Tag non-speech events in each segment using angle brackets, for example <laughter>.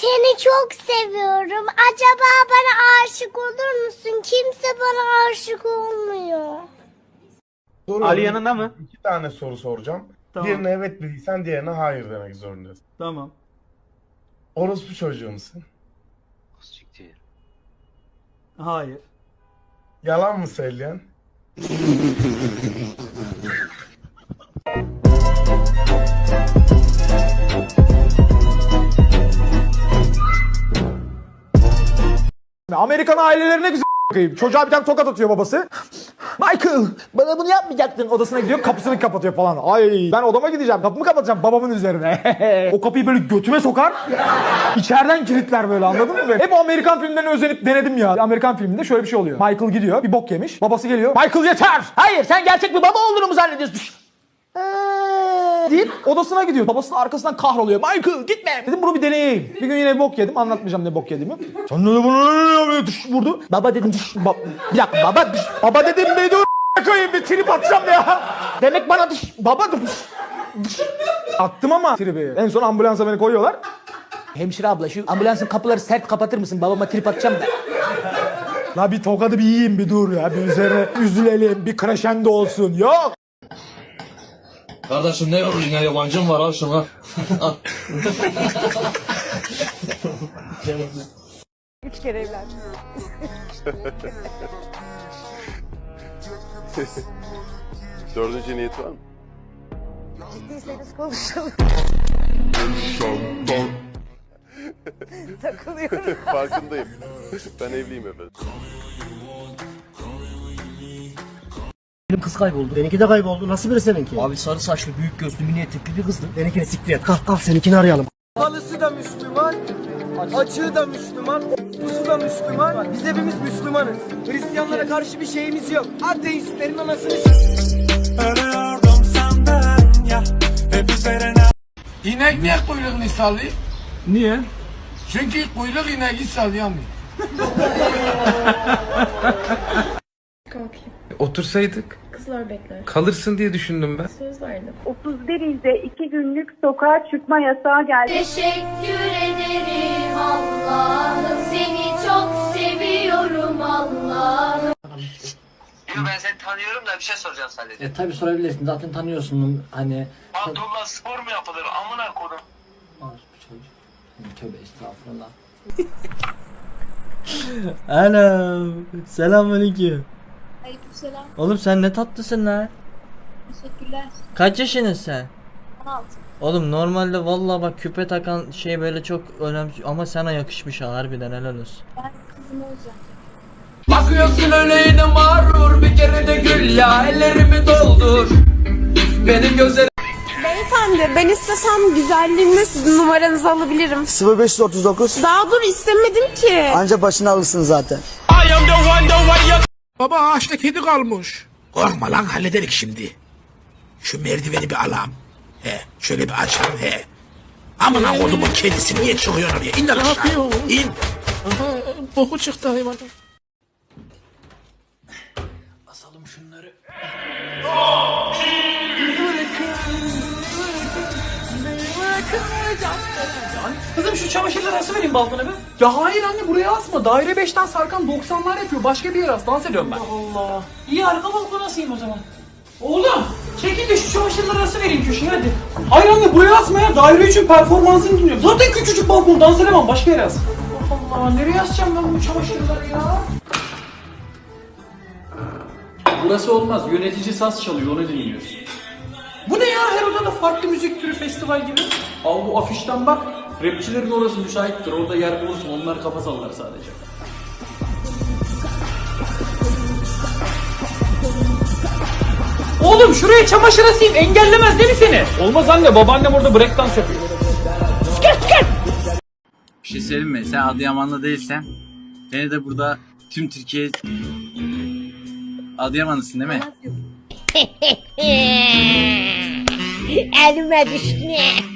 Seni çok seviyorum. Acaba bana aşık olur musun? Kimse bana aşık olmuyor. Soruyorum. Ali yanında mı? İki tane soru soracağım. Tamam. Birine evet dediysen diğerine hayır demek zorundasın. Tamam. Orospu çocuğu musun? Hayır. Yalan mı söyleyen? <laughs> Amerikan ailelerine güzel <laughs> bakayım. Çocuğa bir tane tokat atıyor babası. Michael bana bunu yapmayacaktın. Odasına gidiyor kapısını kapatıyor falan. Ay ben odama gideceğim. Kapımı kapatacağım babamın üzerine. <laughs> o kapıyı böyle götüme sokar. İçeriden kilitler böyle anladın mı? Hep Amerikan filmlerine özenip denedim ya. Amerikan filminde şöyle bir şey oluyor. Michael gidiyor bir bok yemiş. Babası geliyor. Michael yeter. Hayır sen gerçek bir baba olduğunu mu zannediyorsun? Deyip odasına gidiyor. Babası da arkasından kahroluyor. Michael gitme. Dedim bunu bir deneyeyim. Bir gün yine bok yedim. Anlatmayacağım ne bok yediğimi. Sen de bunu ne yapıyor? Dış vurdu. Baba dedim dış. Ba bir dakika baba dış. Baba dedim bir dur. Koyayım bir trip atacağım ya. Demek bana dış. Baba dış. Attım ama tribi. En son ambulansa beni koyuyorlar. Hemşire abla şu ambulansın kapıları sert kapatır mısın? Babama trip atacağım da. La bir tokadı bir yiyeyim bir dur ya. Bir üzerine üzülelim. Bir crescendo olsun. Yok. Kardeşim ne yoruldun ya yabancım var al şunu. al. Üç kere evlendim. <laughs> Dördüncü niyet var mı? Ciddiyseniz konuşalım. <laughs> Takılıyorum. Farkındayım. Ben evliyim efendim. Benim kız kayboldu. Benimki de kayboldu. Nasıl biri seninki? Abi sarı saçlı büyük gözlü mini etekli bir kızdı. Benimkini siktir et. Kalk kalk seninkini arayalım. Halısı da Müslüman, açığı da Müslüman, pusu da Müslüman. Biz hepimiz Müslümanız. Hristiyanlara karşı bir şeyimiz yok. Ateistlerin anasını İnek niye kuyruğunu sallıyor? Niye? Çünkü kuyruk ineği sallayamıyor. <laughs> Otursaydık Kızlar bekler. kalırsın diye düşündüm ben. Söz verdim. 31 ilde 2 günlük sokağa çıkma yasağı geldi. Teşekkür ederim Allah'ım. Seni çok seviyorum Allah'ım. Ben seni tanıyorum da bir şey soracağım sadece. E tabi sorabilirsin. Zaten tanıyorsun hani. Pantolonla spor mu yapılır amına kodum? Tövbe estağfurullah. <laughs> Alo. Selamünaleyküm. Aleykümselam. Oğlum sen ne tatlısın lan. Teşekkürler. Kaç yaşındasın sen? 16. Oğlum normalde vallahi bak küpe takan şey böyle çok önemli ama sana yakışmış ha harbiden helal olsun. Ben kızım olacağım. Bakıyorsun öyle yine mağrur bir kere de gül ya ellerimi doldur. Benim gözlerim Beyefendi ben istesem güzelliğimle sizin numaranızı alabilirim. 0539 Daha dur istemedim ki. Anca başını alırsın zaten. Baba ağaçta kedi kalmış. Korkma lan hallederik şimdi. Şu merdiveni bir alam. He, şöyle bir açalım he. Aman ha kodumun kedisi niye çıkıyor oraya? İn lan aşağı. İn. Boku çıktı hayvan. Asalım şunları. Kızım şu çamaşırları ası vereyim balkona bir. Ya hayır anne buraya asma. Daire 5'ten sarkan 90'lar yapıyor. Başka bir yere as. Dans ediyorum ben. Allah Allah. İyi arka balkona asayım o zaman. Oğlum çekil de şu çamaşırları ası vereyim köşeye hadi. Hayır anne buraya asma ya. Daire için performansını dinliyorum. Zaten küçücük balkon dans edemem. Başka yere as. Allah Allah. Nereye asacağım ben bu çamaşırları ya? Burası olmaz. Yönetici saz çalıyor onu dinliyoruz. Bu ne ya? Her odada farklı müzik türü festival gibi. Al bu afişten bak. Rapçilerin orası müsaittir. Orada yer bulursun. Onlar kafa sallar sadece. Oğlum şuraya çamaşır asayım. Engellemez değil mi seni? Olmaz anne. Babaannem orada breakdance yapıyor. Bir şey söyleyeyim mi? Sen Adıyamanlı değilsen beni de burada tüm Türkiye Adıyamanlısın değil mi? Elime düştü.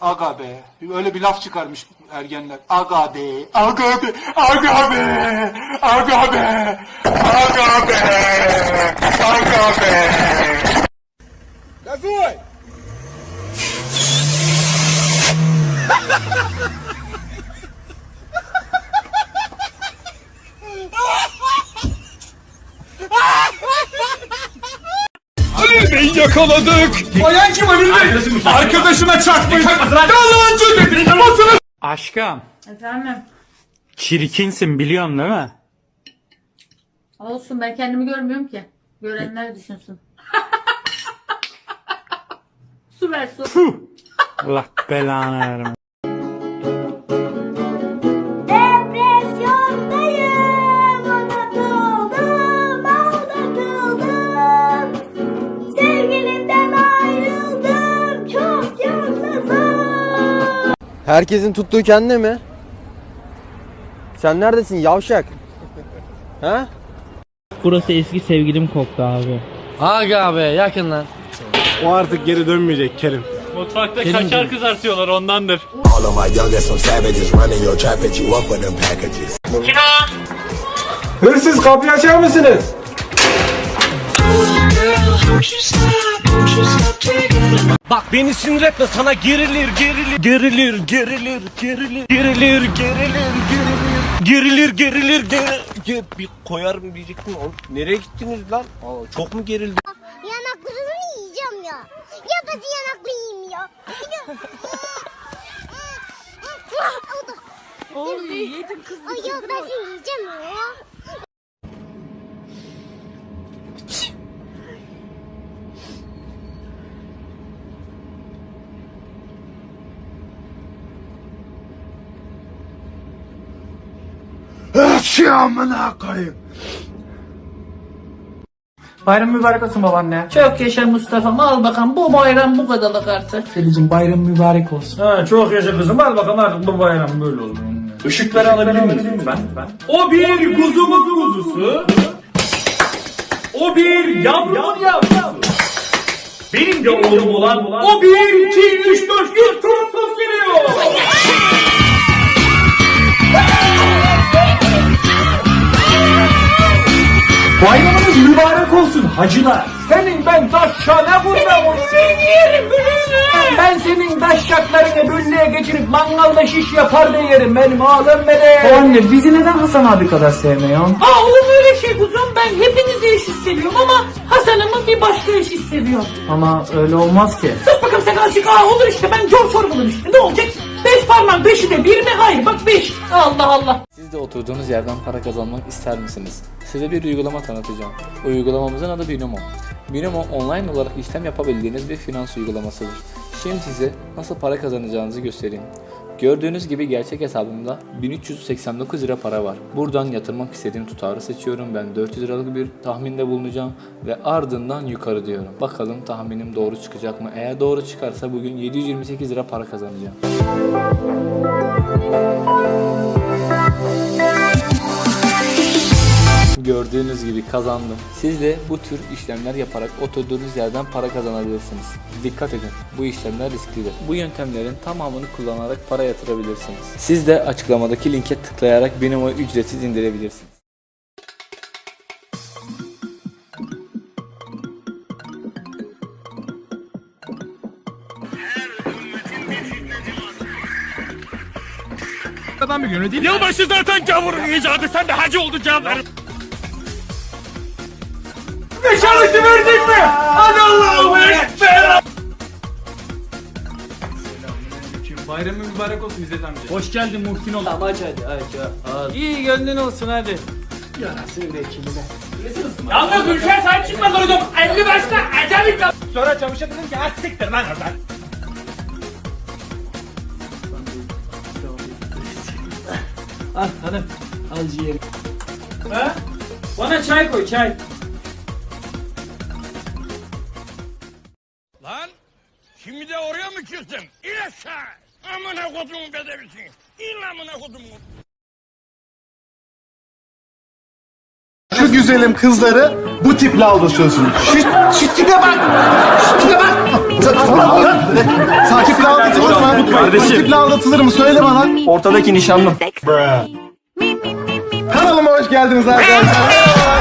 Aga be. Öyle bir laf çıkarmış ergenler. Aga be. Aga be. Aga be. Aga be. Aga be. Aga be. Gazoy! <laughs> Bey yakaladık. Bayan kim önünde? Arkadaşına çarpmayın. Yalancı. Aşkım Efendim. çirkinsin biliyorsun değil mi? Olsun ben kendimi görmüyorum ki. Görenler düşünsün. <laughs> su ver su. Allah belanı verme. Herkesin tuttuğu kendine mi? Sen neredesin yavşak? Ha? Burası eski sevgilim koktu abi. Aga be yakın lan. O artık geri dönmeyecek Kerim. Mutfakta kaşar kızartıyorlar ondandır. Packages. Hırsız kapıyı açar mısınız? Bak beni sinir etme sana gerilir gerilir gerilir gerilir gerilir gerilir gerilir gerilir gerilir gerilir gerilir bir koyarım diyecektim oğlum. Nereye gittiniz lan? Aa, çok mu gerildi? Yanaklarını yiyeceğim ya. Ya ben yanaklı yiyeyim ya. Oğlum yedim kız. Ay ya ben seni yiyeceğim ya. Amına koyayım. Bayram mübarek olsun babaanne. Çok yaşa Mustafa'm al bakalım bu bayram bu kadarlık artık. Felicim bayram mübarek olsun. Ha çok yaşa kızım al bakalım artık bu bayram böyle olur. Işıkları alabilir miyim ben? ben? O bir kuzumun kuzusu. O bir yavrumun yavrusu. Benim de oğlum olan o bir, iki, üç, dört, bir hacılar. Senin ben olsun. Seni yerim Ben senin taşşaklarını büllüğe geçirip mangalda şiş yapar da yerim benim oğlum benim. Anne bizi neden Hasan abi kadar sevmiyorsun? Aa olur öyle şey kuzum ben hepinizi eşit seviyorum ama Hasan'ımı bir başka eşit seviyorum. Ama öyle olmaz ki. Sus bakalım sen azıcık aa olur işte ben George Orwell'ım işte ne olacak? Beş parmak beşi de bir mi? Hayır bak beş. Allah Allah. Siz de oturduğunuz yerden para kazanmak ister misiniz? Size bir uygulama tanıtacağım. Uygulamamızın adı Binomo. Binomo online olarak işlem yapabildiğiniz bir finans uygulamasıdır. Şimdi size nasıl para kazanacağınızı göstereyim. Gördüğünüz gibi gerçek hesabımda 1389 lira para var. Buradan yatırmak istediğim tutarı seçiyorum. Ben 400 liralık bir tahminde bulunacağım ve ardından yukarı diyorum. Bakalım tahminim doğru çıkacak mı? Eğer doğru çıkarsa bugün 728 lira para kazanacağım. Gördüğünüz gibi kazandım. Siz de bu tür işlemler yaparak oturduğunuz yerden para kazanabilirsiniz. Dikkat edin, bu işlemler risklidir. Bu yöntemlerin tamamını kullanarak para yatırabilirsiniz. Siz de açıklamadaki linke tıklayarak Binomo'yu ücretsiz indirebilirsiniz. Yılbaşı zaten gavurun icadı sen de hacı olacaksın. Beşareti verdik mi? Hadi Allah'ım ekber. Bayramın mübarek olsun İzzet amca. Hoş geldin Muhsin oğlum. Tamam aç hadi aç aç. İyi gönlün olsun hadi. Yarasın vekiline. Yalnız Gülşen sahip çıkma duydum. 55'te acayip Sonra çavuşa dedim ki ha siktir lan oradan. Al hanım. Al ciğeri. Ha? Bana çay koy çay. Küstün? İn aşağı. Amına kodumun bedevisin. İn amına kodumun. Şu güzelim kızları bu tiple aldatıyorsun. Şu, şu tipe bak. Şu tipe bak. Sakiple aldatılır mı? Kardeşim. Bu tiple aldatılır mı? Söyle bana. Ortadaki nişanlım. Kanalıma hoş geldiniz arkadaşlar.